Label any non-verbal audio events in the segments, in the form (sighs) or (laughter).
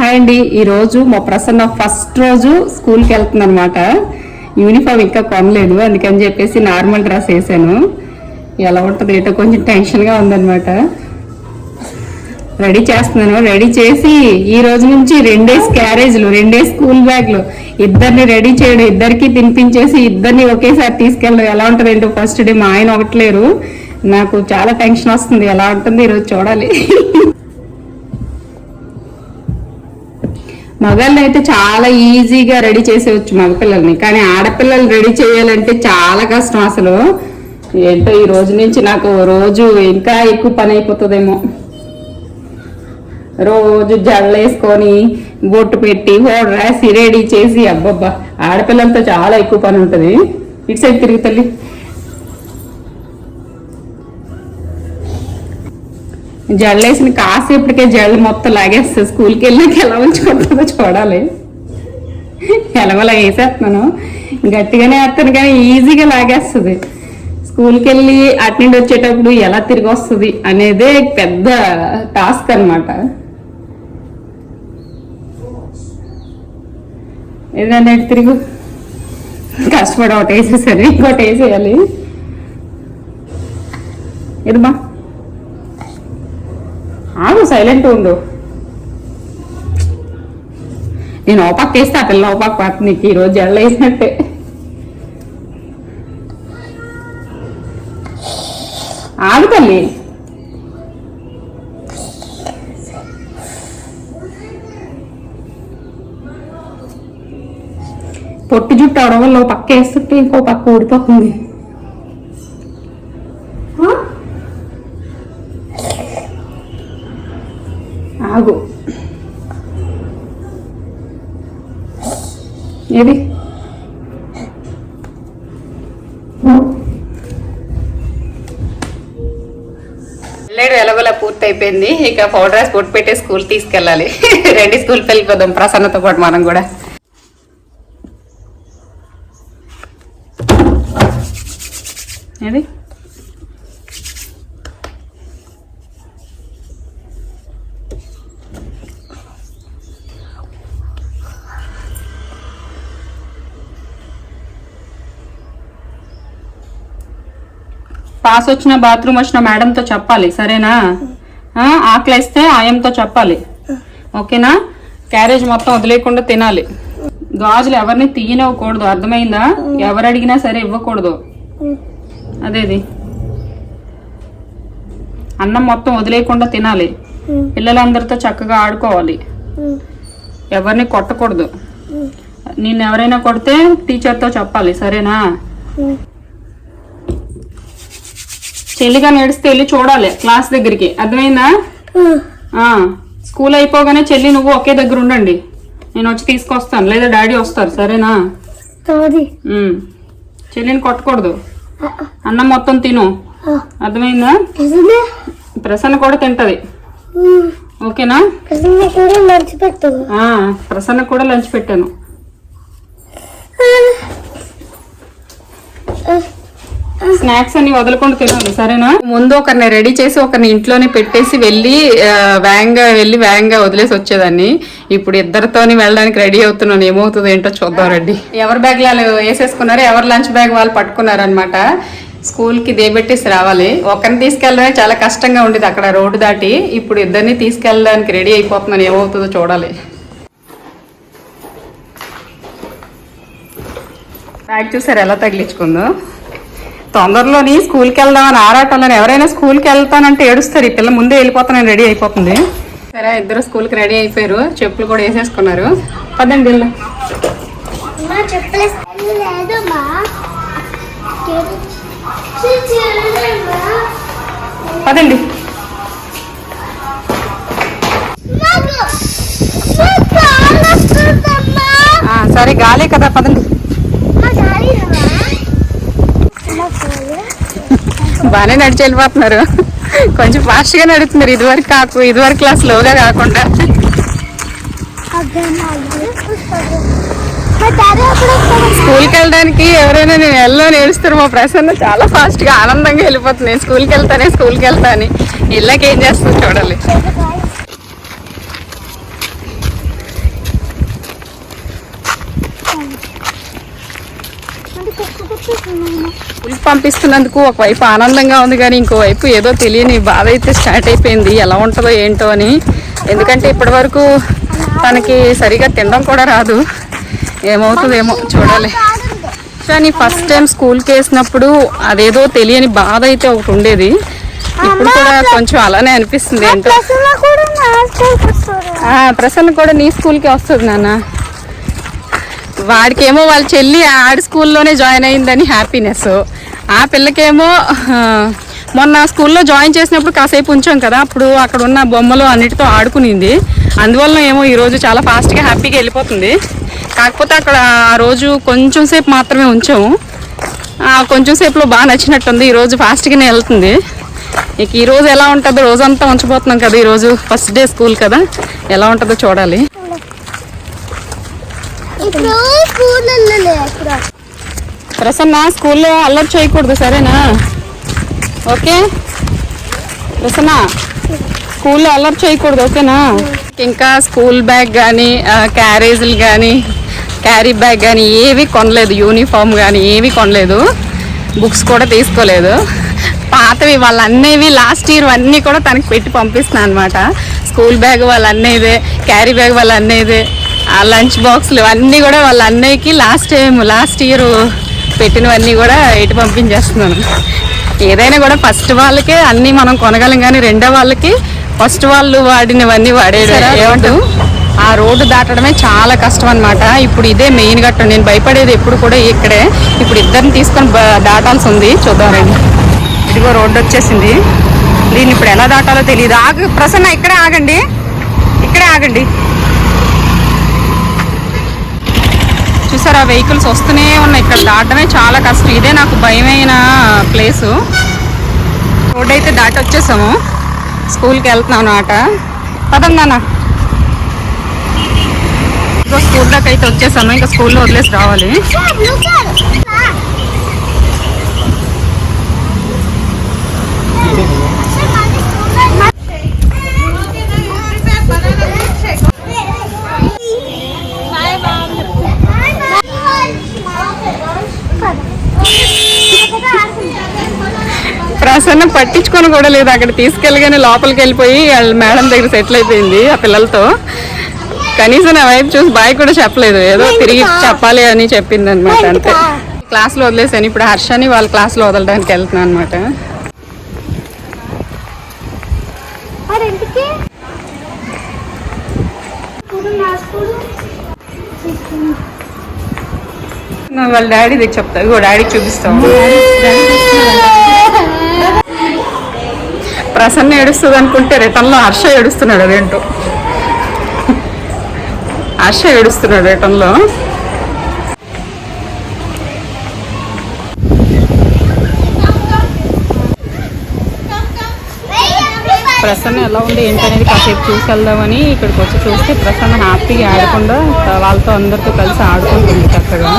Hi అండి. ఈ రోజు మా ప్రసన్న ఫస్ట్ రోజు స్కూల్కి వెళ్తుంది అనమాట యూనిఫామ్ ఇంకా కొనలేదు. అందుకని చెప్పేసి నార్మల్ డ్రెస్ వేసాను. ఎలా ఉంటుంది ఏంటో కొంచెం టెన్షన్గా ఉందనమాట రెడీ చేస్తున్నాను. రెడీ చేసి ఈ రోజు నుంచి రెండేస్ క్యారేజ్లు రెండే స్కూల్ బ్యాగ్లు. ఇద్దరిని రెడీ చేయడం ఇద్దరికి తినిపించేసి ఇద్దరిని ఒకేసారి తీసుకెళ్ళడం ఎలా ఉంటుంది ఏంటో ఫస్ట్ డే మా ఆయన ఒకట్లేరు నాకు చాలా టెన్షన్ వస్తుంది. ఎలా ఉంటుంది ఈరోజు చూడాలి. మగళ్ళు అయితే చాలా ఈజీగా రెడీ చేసేవచ్చు మగపిల్లల్ని. కానీ ఆడపిల్లలు రెడీ చేయాలంటే చాలా కష్టం అసలు. ఏంటో ఈ రోజు నుంచి నాకు రోజు ఇంకా ఎక్కువ పని అయిపోతుందేమో. రోజు జల్లేసుకొని బొట్టు పెట్టి హోడ్ రాసి రెడీ చేసి అబ్బబ్బా! ఆడపిల్లలతో చాలా ఎక్కువ పని ఉంటుంది. ఇటు సైడ్ తిరిగి తల్లి. జడలేసిన కాసేపటికే జడలు మొత్తం లాగేస్తుంది స్కూల్కి వెళ్ళాక ఎలా ఉంచుకుంటుందో చూడాలి. ఎలాగోలా వేసేస్తున్నాను. గట్టిగానే వేస్తాను కానీ ఈజీగా లాగేస్తుంది. స్కూల్కి వెళ్ళి అటెండ్ వచ్చేటప్పుడు ఎలా తిరిగి వస్తుంది అనేదే పెద్ద టాస్క్ అనమాట ఏదంటే తిరుగు? కష్టపడి ఒకటి వేసేసాను ఇంకోటి వేసేయాలి ఇది ఆగు సైలెంట్ ఉండు. నేను ఓపాక్ వేస్తే ఆ పిల్ల ఓపాక్ పాత నీకు ఈరోజు జడలు వేసినట్టే. ఆగు తల్లి. పొట్టు జుట్టు అవడం వల్ల పక్క వేస్తుంటే ఇంకో పక్క ఊడిపోతుంది. వెళ్ళాడు ఎలాగోలా పూర్తి అయిపోయింది ఇక పౌడర్ రాసి పొట్టు పెట్టే స్కూల్ తీసుకెళ్ళాలి. (laughs) రెండు స్కూల్కి వెళ్ళిపోదాం ప్రసన్నతో పాటు మనం కూడా. ఏది పాస్ వచ్చిన బాత్రూమ్ వచ్చిన మేడంతో చెప్పాలి సరేనా? ఆకలిస్తే ఆయంతో చెప్పాలి. ఓకేనా? క్యారేజ్ మొత్తం వదిలేయకుండా తినాలి. గాజులు ఎవరిని తీయనివ్వకూడదు అర్థమైందా? ఎవరు అడిగినా సరే ఇవ్వకూడదు. అదేది? అన్నం మొత్తం వదిలేయకుండా తినాలి. పిల్లలందరితో చక్కగా ఆడుకోవాలి. ఎవరిని కొట్టకూడదు. నిన్ను ఎవరైనా కొడితే టీచర్తో చెప్పాలి సరేనా? చెల్లిగా నడిస్తే వెళ్ళి చూడాలి క్లాస్ దగ్గరికి. అర్థమైందా? స్కూల్ అయిపోగానే చెల్లి నువ్వు ఒకే దగ్గర ఉండండి. నేను వచ్చి తీసుకొస్తాను. లేదా డాడీ వస్తారు. సరేనా. చెల్లిని కొట్టకూడదు. అన్నం మొత్తం తిను. అర్థమైందా? ప్రసన్న కూడా తింటది. ఓకేనా? ప్రసన్న కూడా లంచ్ పెట్టాను. స్నాక్స్ అన్ని వదలకుండా తినాలి సరేనా? ముందు ఒకరిని రెడీ చేసి ఒకరిని ఇంట్లోనే పెట్టేసి వెళ్ళి ఆ, వేగంగా వెళ్ళి వేగంగా వదిలేసి వచ్చేదాన్ని. ఇప్పుడు ఇద్దరితోని వెళ్ళడానికి రెడీ అవుతున్నాను. ఏమవుతుందో ఏంటో చూద్దాం రెడ్డి ఎవరి బ్యాగ్లు వాళ్ళు వేసేసుకున్నారు ఎవరు లంచ్ బ్యాగ్ వాళ్ళు పట్టుకున్నారు అనమాట స్కూల్కి దేబెట్టేసి రావాలి. ఒకరిని తీసుకెళ్ళడమే చాలా కష్టంగా ఉండేది అక్కడ రోడ్డు దాటి. ఇప్పుడు ఇద్దరిని తీసుకెళ్ళడానికి రెడీ అయిపోతున్నాను. ఏమవుతుందో చూడాలి. బ్యాగ్ చూసారు? ఎలా తగిలించుకుందో? తొందరలోని స్కూల్కి వెళ్దామని ఆరాటంలోని ఎవరైనా స్కూల్కి వెళ్తానంటే ఏడుస్తారు. ఈ పిల్ల ముందే వెళ్ళిపోతానని రెడీ అయిపోతుంది. సరే ఇద్దరు స్కూల్కి రెడీ అయిపోయారు. చెప్పులు కూడా వేసేసుకున్నారు. పదండి ఇల్లు పదండి. సరే గాలే కదా పదండి. బాగానే నడిచి వెళ్ళిపోతున్నారు. కొంచెం ఫాస్ట్గా నడుస్తున్నారు. ఇదివరకు కాకు ఇదివరకు క్లాస్ లోగా కాకుండా. స్కూల్కి వెళ్ళడానికి ఎవరైనా నేను ఎల్లో నేర్చుతారు మా ప్రసన్న చాలా ఫాస్ట్గా ఆనందంగా వెళ్ళిపోతుంది నేను స్కూల్కి వెళ్తానే స్కూల్కి వెళ్తాను ఇళ్ళకి ఏం చేస్తుంది చూడాలి. పంపిస్తున్నందుకు ఒకవైపు ఆనందంగా ఉంది కానీ ఇంకోవైపు ఏదో తెలియని బాధ అయితే స్టార్ట్ అయిపోయింది. ఎలా ఉంటుందో ఏంటో అని. ఎందుకంటే ఇప్పటి వరకు తనకి సరిగా తినడం కూడా రాదు. ఏమవుతుందేమో చూడాలి. కానీ ఫస్ట్ టైం స్కూల్కి వేసినప్పుడు అదేదో తెలియని బాధ అయితే ఒకటి ఉండేది. ఇప్పుడు కూడా కొంచెం అలానే అనిపిస్తుంది. ఏంటో? ప్రసన్న కూడా నీ స్కూల్కే వస్తుంది నాన్న. వాడికేమో వాళ్ళ చెల్లి ఆడి స్కూల్లోనే జాయిన్ అయిందని హ్యాపీనెస్. ఆ పిల్లకేమో మొన్న స్కూల్లో జాయిన్ చేసినప్పుడు కాసేపు ఉంచాం కదా అప్పుడు అక్కడ ఉన్న బొమ్మలు అన్నిటితో ఆడుకునింది. అందువల్ల ఏమో ఈరోజు చాలా ఫాస్ట్గా హ్యాపీగా వెళ్ళిపోతుంది. కాకపోతే అక్కడ ఆ రోజు కొంచెం సేపు మాత్రమే ఉంచాము. కొంచెం సేపులో బాగా నచ్చినట్టుంది. ఈరోజు ఫాస్ట్గానే వెళ్తుంది. ఇక ఈరోజు ఎలా ఉంటుందో రోజంతా ఉంచబోతున్నాం కదా ఈరోజు ఫస్ట్ డే స్కూల్ కదా. ఎలా ఉంటుందో చూడాలి ఇప్పుడు స్కూల్ వెళ్ళలే ఇప్పుడు ప్రసన్న స్కూల్లో అల్లరి చేయకూడదు సరేనా? ఓకే? ప్రసన్న స్కూల్లో అల్లరి చేయకూడదు ఓకేనా? ఇంకా స్కూల్ బ్యాగ్ కానీ క్యారేజీలు కానీ క్యారీ బ్యాగ్ కానీ ఏవి కొనలేదు యూనిఫామ్ కానీ ఏవి కొనలేదు బుక్స్ కూడా తీసుకోలేదు. పాతవి వాళ్ళ అన్నవి లాస్ట్ ఇయర్ అన్నీ కూడా తనకి పెట్టి పంపిస్తున్నాను అనమాట స్కూల్ బ్యాగ్ వాళ్ళ అన్నయ్యదే క్యారీ బ్యాగ్ వాళ్ళ అన్నయ్యదే ఆ లంచ్ బాక్స్లు అన్నీ కూడా వాళ్ళ అన్నయ్యకి లాస్ట్ టైం లాస్ట్ ఇయర్ పెట్టినవన్నీ కూడా ఎటు పంపించేస్తున్నాను. ఏదైనా కూడా ఫస్ట్ వాళ్ళకే అన్నీ మనం కొనగలం కానీ రెండో వాళ్ళకి ఫస్ట్ వాళ్ళు వాడినవన్నీ వాడేది ఏమంటూ ఆ రోడ్డు దాటడమే చాలా కష్టం అనమాట ఇప్పుడు ఇదే మెయిన్ గట్టు నేను భయపడేది ఎప్పుడు కూడా ఇక్కడే. ఇప్పుడు ఇద్దరిని తీసుకొని దాటాల్సి ఉంది. చూద్దాం రండి. ఇదిగో రోడ్డు వచ్చేసింది. దీన్ని ఇప్పుడు ఎలా దాటాలో తెలియదు ఆగు ప్రసన్న ఇక్కడే ఆగండి. ఇక్కడే ఆగండి. చూసారా? వెహికల్స్ వస్తూనే ఉన్నాయి. ఇక్కడ దాటమే చాలా కష్టం. ఇదే నాకు భయమైన ప్లేసు. రోడ్ అయితే దాటి వచ్చేసాము స్కూల్కి వెళ్తున్నాం అనమాట పదందానా ఇదిగో స్కూల్ దాకా అయితే వచ్చేసాము. ఇంకా స్కూల్లో వదిలేసి రావాలి. ప్రసన్న పట్టించుకొని కూడా లేదు. అక్కడ తీసుకెళ్ళగానే లోపలికి వెళ్ళిపోయి వాళ్ళ మేడం దగ్గర సెటిల్ అయిపోయింది ఆ పిల్లలతో. కనీసం నా వైపు చూసి బాయ్ కూడా చెప్పలేదు. ఏదో తిరిగి చెప్పాలి అని చెప్పింది అనమాట అంతే. క్లాస్లో వదిలేసాను. ఇప్పుడు హర్షని వాళ్ళ క్లాస్లో వదలడానికి వెళ్తున్నాను అనమాట వాళ్ళ డాడీ దగ్గర చెప్తా. ఇగో డాడీకి చూపిస్తాము ప్రసన్న ఏడుస్తుంది అనుకుంటే రిటర్న్లో హర్ష ఏడుస్తున్నాడు అదేంటో హర్ష ఏడుస్తున్నాడు రిటర్న్లో ప్రసన్న ఎలా ఉంది ఏంటనేది కాసేపు చూసి వెళ్దామని ఇక్కడికి వచ్చి చూస్తే ప్రసన్న హ్యాపీగా ఆడకుండా వాళ్ళతో అందరితో కలిసి ఆడుకుంటుంది చక్కగా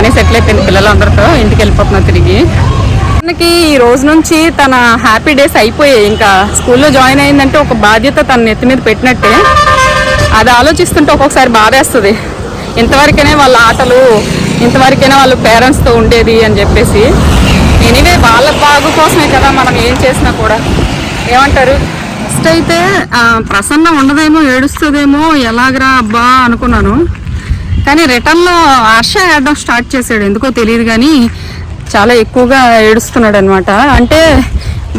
బాగానే సెటిల్ అయిపోయింది పిల్లలందరితో ఇంటికి వెళ్ళిపోతున్నా తిరిగి. తనకి ఈ రోజు నుంచి తన హ్యాపీ డేస్ అయిపోయాయి. ఇంకా స్కూల్లో జాయిన్ అయిందంటే ఒక బాధ్యత తన నెత్తి మీద పెట్టినట్టే. అది ఆలోచిస్తుంటే ఒక్కొక్కసారి బాధేస్తుంది. ఇంతవరకైనా వాళ్ళ ఆటలు ఇంతవరకైనా వాళ్ళ పేరెంట్స్తో ఉండేది అని చెప్పేసి. ఎనీవే వాళ్ళ బాగు కోసమే కదా మనం ఏం చేసినా కూడా. ఏమంటారు? ఫస్ట్ అయితే ప్రసన్న ఉండదేమో ఏడుస్తుందేమో ఎలాగరా అబ్బా అనుకున్నాను. కానీ రిటర్న్లో హర్ష ఏడడం స్టార్ట్ చేశాడు ఎందుకో తెలియదు కానీ చాలా ఎక్కువగా ఏడుస్తున్నాడు అనమాట అంటే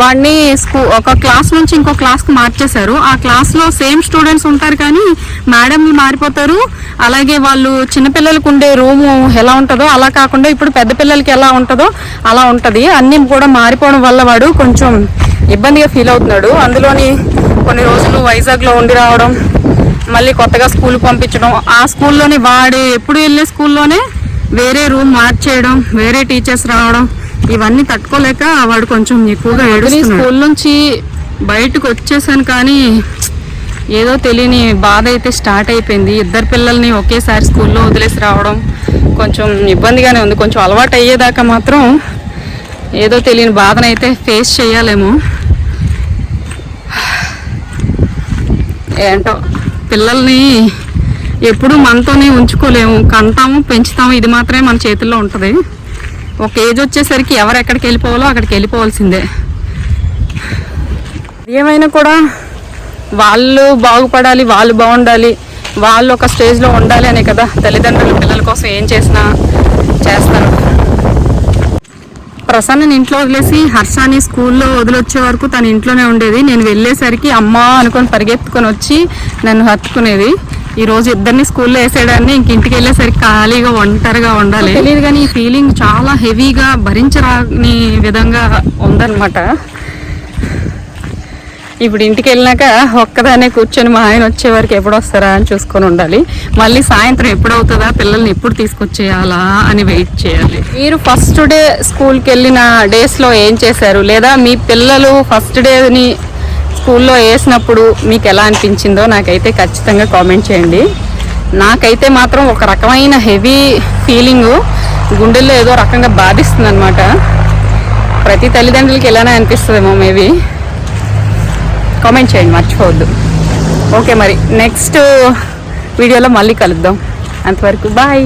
వాడిని స్కూ ఒక క్లాస్ నుంచి ఇంకో క్లాస్కి మార్చేశారు. ఆ క్లాస్లో సేమ్ స్టూడెంట్స్ ఉంటారు కానీ మేడంలు మారిపోతారు. అలాగే వాళ్ళు చిన్నపిల్లలకు ఉండే రూము ఎలా ఉంటుందో అలా కాకుండా ఇప్పుడు పెద్ద పిల్లలకి ఎలా ఉంటుందో అలా ఉంటుంది. అన్నీ కూడా మారిపోవడం వల్ల వాడు కొంచెం ఇబ్బందిగా ఫీల్ అవుతున్నాడు. అందులోని కొన్ని రోజులు వైజాగ్లో ఉండి రావడం మళ్ళీ కొత్తగా స్కూల్ పంపించడం. ఆ స్కూల్లోనే వాడు ఎప్పుడు వెళ్ళే స్కూల్లోనే వేరే రూమ్ మార్చేయడం వేరే టీచర్స్ రావడం ఇవన్నీ తట్టుకోలేక వాడు కొంచెం ఎక్కువగా ఏడుస్తున్నాడు. స్కూల్ నుంచి బయటకు వచ్చేసాను కానీ ఏదో తెలియని బాధ అయితే స్టార్ట్ అయిపోయింది. ఇద్దరు పిల్లల్ని ఒకేసారి స్కూల్లో వదిలేసి రావడం కొంచెం ఇబ్బందిగానే ఉంది. కొంచెం అలవాటు అయ్యేదాకా మాత్రం ఏదో తెలియని బాధనైతే ఫేస్ చేయాలేమో. (sighs) ఏంటో? పిల్లల్ని ఎప్పుడు మనతోనే ఉంచుకోలేము. కంటాము పెంచుతాము. ఇది మాత్రమే మన చేతుల్లో ఉంటుంది. ఒక ఏజ్ వచ్చేసరికి ఎవరు ఎక్కడికి వెళ్ళిపోవాలో అక్కడికి వెళ్ళిపోవాల్సిందే. ఏమైనా కూడా వాళ్ళు బాగుపడాలి వాళ్ళు బాగుండాలి వాళ్ళు ఒక స్టేజ్లో ఉండాలి అనే కదా తల్లిదండ్రులు పిల్లల కోసం ఏం చేసినా చేస్తారు. ప్రసన్నని ఇంట్లో వదిలేసి హర్షాని స్కూల్లో వదిలొచ్చే వరకు తన ఇంట్లోనే ఉండేది. నేను వెళ్ళేసరికి అమ్మా అనుకొని పరిగెత్తుకొని వచ్చి నన్ను హత్తుకునేది. ఈ రోజు ఇద్దరిని స్కూల్లో వేసేయడాన్ని ఇంక ఇంటికి వెళ్ళేసరికి ఖాళీగా ఒంటరిగా ఉండాలి. తెలియదు కానీ ఈ ఫీలింగ్ చాలా హెవీగా భరించరాని విధంగా ఉందన్నమాట. ఇప్పుడు ఇంటికి వెళ్ళినాక ఒక్కదానే కూర్చొని మా ఆయన వచ్చే వరకు ఎప్పుడు వస్తారా? అని చూసుకొని ఉండాలి. మళ్ళీ సాయంత్రం ఎప్పుడు అవుతుందా? పిల్లల్ని ఎప్పుడు తీసుకొచ్చేయాలా? అని వెయిట్ చేయాలి. మీరు ఫస్ట్ డే స్కూల్కి వెళ్ళిన డేస్లో ఏం చేశారు? లేదా మీ పిల్లలు ఫస్ట్ డేని స్కూల్లో వేసినప్పుడు మీకు ఎలా అనిపించిందో నాకైతే ఖచ్చితంగా కామెంట్ చేయండి. నాకైతే మాత్రం ఒక రకమైన హెవీ ఫీలింగు. గుండెల్లో ఏదో రకంగా బాధిస్తుంది అనమాట ప్రతి తల్లిదండ్రులకి ఇలానే అనిపిస్తుందేమో మేబీ. కామెంట్ చేయండి మర్చిపోవద్దు. ఓకే మరి నెక్స్ట్ వీడియోలో uh, మళ్ళీ కలుద్దాం. అంతవరకు బాయ్